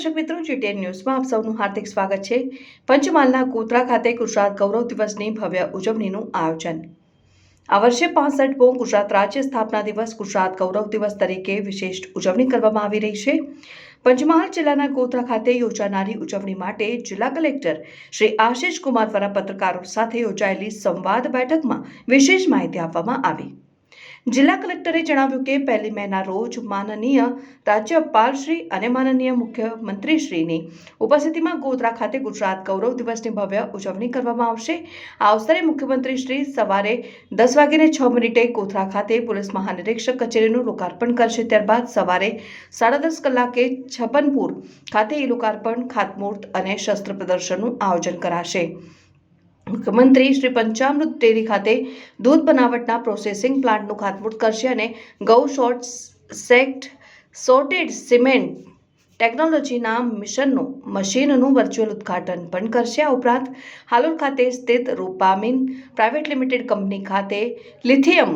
દર્શક મિત્રો જીટીએન ન્યૂઝમાં આપ સૌનું હાર્દિક સ્વાગત છે. પંચમહાલના કોતરા ખાતે ગુજરાત ગૌરવ દિવસની ભવ્ય ઉજવણીનું આયોજન. આ વર્ષે પાસઠમો ગુજરાત રાજ્ય સ્થાપના દિવસ ગુજરાત ગૌરવ દિવસ તરીકે વિશેષ ઉજવણી કરવામાં આવી રહી છે. પંચમહાલ જિલ્લાના ગોધરા ખાતે યોજાનારી ઉજવણી માટે જિલ્લા કલેક્ટર શ્રી આશિષ કુમાર દ્વારા પત્રકારો સાથે યોજાયેલી સંવાદ બેઠકમાં વિશેષ માહિતી આપવામાં આવી. જિલ્લા કલેક્ટરે જણાવ્યું કે પહેલી મેના રોજ માનનીય રાજ્યપાલશ્રી અને માનનીય મુખ્યમંત્રીશ્રીની ઉપસ્થિતિમાં ગોધરા ખાતે ગુજરાત ગૌરવ દિવસની ભવ્ય ઉજવણી કરવામાં આવશે. આ અવસરે મુખ્યમંત્રીશ્રી સવારે દસ વાગ્યે છ મિનિટે ગોધરા ખાતે પોલીસ મહાનિરીક્ષક કચેરીનું લોકાર્પણ કરશે. ત્યારબાદ સવારે સાડા દસ કલાકે છપનપુર ખાતે એ લોકાર્પણ, ખાતમુહૂર્ત અને શસ્ત્ર પ્રદર્શનનું આયોજન કરાશે. મુખ્યમંત્રી શ્રી પંચામૃત ડેરી ખાતે દૂધ બનાવટના પ્રોસેસિંગ પ્લાન્ટનું ખાતમુહૂર્ત કરશે અને ગૌ શોર્ટ સેક્ટ સોર્ટેડ સિમેન્ટ ટેકનોલોજીના મિશનનું, મશીનનું વર્ચ્યુઅલ ઉદ્ઘાટન પણ કરશે. આ ઉપરાંત હાલોલ ખાતે સ્થિત રૂપામિન પ્રાઇવેટ લિમિટેડ કંપની ખાતે લિથિયમ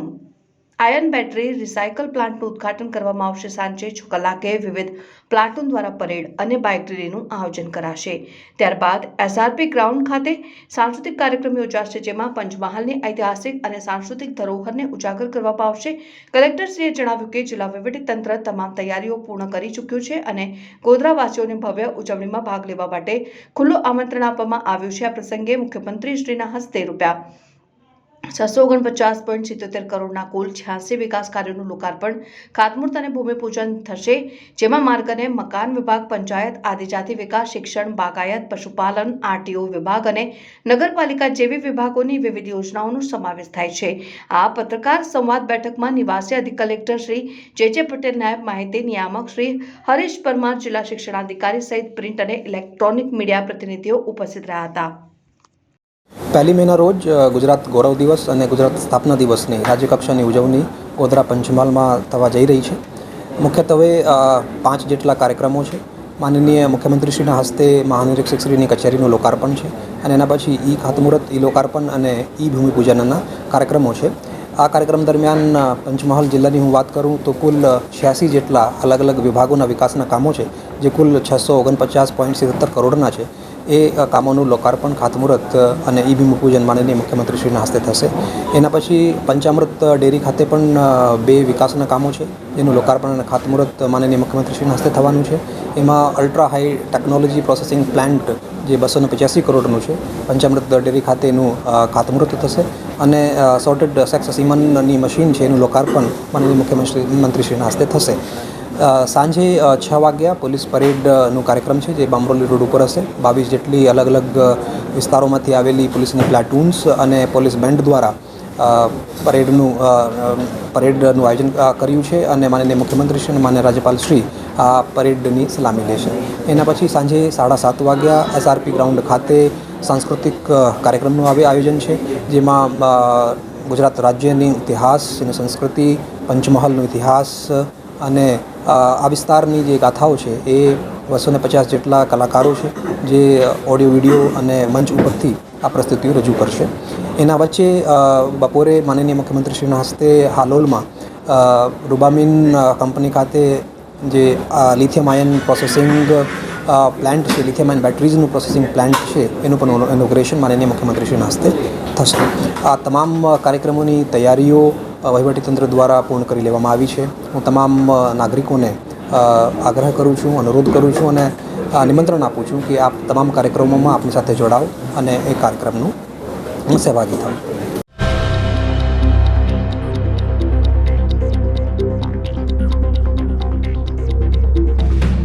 આયન બેટરી રિસાયકલ પ્લાન્ટનું ઉદ્ઘાટન કરવામાં આવશે સાંજે છ કલાકે વિવિધ પ્લાટુન દ્વારા પરેડ અને બાઇક રેલીનું આયોજન કરાશે. ત્યારબાદ એસઆરપી ગ્રાઉન્ડ ખાતે સાંસ્કૃતિક કાર્યક્રમ યોજાશે, જેમાં પંચમહાલની ઐતિહાસિક અને સાંસ્કૃતિક ધરોહરને ઉજાગર કરવામાં આવશે. કલેક્ટરશ્રીએ જણાવ્યું કે જિલ્લા તંત્ર તમામ તૈયારીઓ પૂર્ણ કરી ચૂક્યું છે અને ગોધરાવાસીઓને ભવ્ય ઉજવણીમાં ભાગ લેવા માટે ખુલ્લું આમંત્રણ આપવામાં આવ્યું છે. આ પ્રસંગે મુખ્યમંત્રીશ્રીના હસ્તે રૂપિયા છસો ઓગણપચાસ પોઈન્ટ સિત્તોતેર કરોડના કુલ છ્યાસી વિકાસ કાર્યોનું લોકાર્પણ ખાતમુહૂર્ત અને ભૂમિપૂજન થશે, જેમાં માર્ગ અને મકાન વિભાગ, પંચાયત, આદિજાતિ વિકાસ, શિક્ષણ, બાગાયત, પશુપાલન, આરટીઓ વિભાગ અને નગરપાલિકા જેવી વિભાગોની વિવિધ યોજનાઓનો સમાવેશ થાય છે. આ પત્રકાર સંવાદ બેઠકમાં નિવાસી અધિક કલેક્ટર શ્રી જે જે પટેલ નાયબ માહિતી નિયામક શ્રી હરીશ પરમાર જિલ્લા શિક્ષણાધિકારી સહિત પ્રિન્ટ અને ઇલેક્ટ્રોનિક મીડિયા પ્રતિનિધિઓ ઉપસ્થિત રહ્યા હતા. પહેલી મેના રોજ ગુજરાત ગૌરવ દિવસ અને ગુજરાત સ્થાપના દિવસની, રાજ્યકક્ષાની ઉજવણી ગોધરા પંચમહાલમાં થવા જઈ રહી છે. મુખ્યત્વે પાંચ જેટલા કાર્યક્રમો છે. માનનીય મુખ્યમંત્રીશ્રીના હસ્તે મહાનિરીક્ષકશ્રીની કચેરીનું લોકાર્પણ છે અને એના પછી ઈ ખાતમુહૂર્ત, ઈ લોકાર્પણ અને ઈ ભૂમિપૂજનના કાર્યક્રમો છે. આ કાર્યક્રમ દરમિયાન પંચમહાલ જિલ્લાની હું વાત કરું તો કુલ છ્યાસી જેટલા અલગ અલગ વિભાગોના વિકાસના કામો છે, જે કુલ છસો ઓગણપચાસ પોઈન્ટ સિત્તેર કરોડના છે. એ કામોનું લોકાર્પણ, ખાતમુહૂર્ત અને ઈ ભૂમિપૂજન માનનીય મુખ્યમંત્રીશ્રીના હસ્તે થશે. એના પછી પંચામૃત ડેરી ખાતે પણ બે વિકાસના કામો છે. જેનું લોકાર્પણ અને ખાતમુહૂર્ત માનનીય મુખ્યમંત્રીશ્રીના હસ્તે થવાનું છે. એમાં ultra high technology processing plant જે બસોને પચાસી કરોડનું છે. પંચામૃત ડેરી ખાતે એનું ખાતમુહૂર્ત થશે. અને સોર્ટેડ સેક્સ સીમનની મશીન છે એનું લોકાર્પણ માનનીય મુખ્યમંત્રી, મંત્રીશ્રીના હસ્તે થશે. સાંજે છ વાગ્યા પોલીસ પરેડનું કાર્યક્રમ છે જે બામરોલી રોડ ઉપર હશે. બાવીસ જેટલી અલગ અલગ વિસ્તારોમાંથી આવેલી પોલીસની પ્લાટૂન્સ અને પોલીસ બેન્ડ દ્વારા પરેડનું પરેડનું આયોજન કર્યું છે અને માનનીય મુખ્યમંત્રી શ્રી અને માન્ય રાજ્યપાલશ્રી આ પરેડની સલામી લેશે. એના પછી સાંજે સાડા સાત વાગ્યા એસઆરપી ગ્રાઉન્ડ ખાતે સાંસ્કૃતિક કાર્યક્રમનું આવે આયોજન છે, જેમાં ગુજરાત રાજ્યની ઇતિહાસ, એની સંસ્કૃતિ, પંચમહાલનો ઇતિહાસ અને આ વિસ્તારની જે ગાથાઓ છે એ બસો પચાસ જેટલા કલાકારો છે જે ઓડિયો, વીડિયો અને મંચ ઉપરથી આ પ્રસ્તુતિઓ રજૂ કરશે. એના વચ્ચે બપોરે માનનીય મુખ્યમંત્રીશ્રીના હસ્તે હાલોલમાં રૂબામિન કંપની ખાતે જે લિથિયમ આયન પ્રોસેસિંગ પ્લાન્ટ છે, લિથિયમ આયન બેટરીઝનું પ્રોસેસિંગ પ્લાન્ટ છે, એનું પણ ઇનોગ્રેશન માનનીય મુખ્યમંત્રીશ્રીના હસ્તે થશે. આ તમામ કાર્યક્રમોની તૈયારીઓ વહીવટીતંત્ર દ્વારા પૂર્ણ કરી લેવામાં આવી છે. હું તમામ નાગરિકોને આગ્રહ કરું છું, અનુરોધ કરું છું અને નિમંત્રણ આપું છું કે આપ તમામ કાર્યક્રમોમાં આપણી સાથે જોડાઓ અને એ કાર્યક્રમનું સહભાગી થાઓ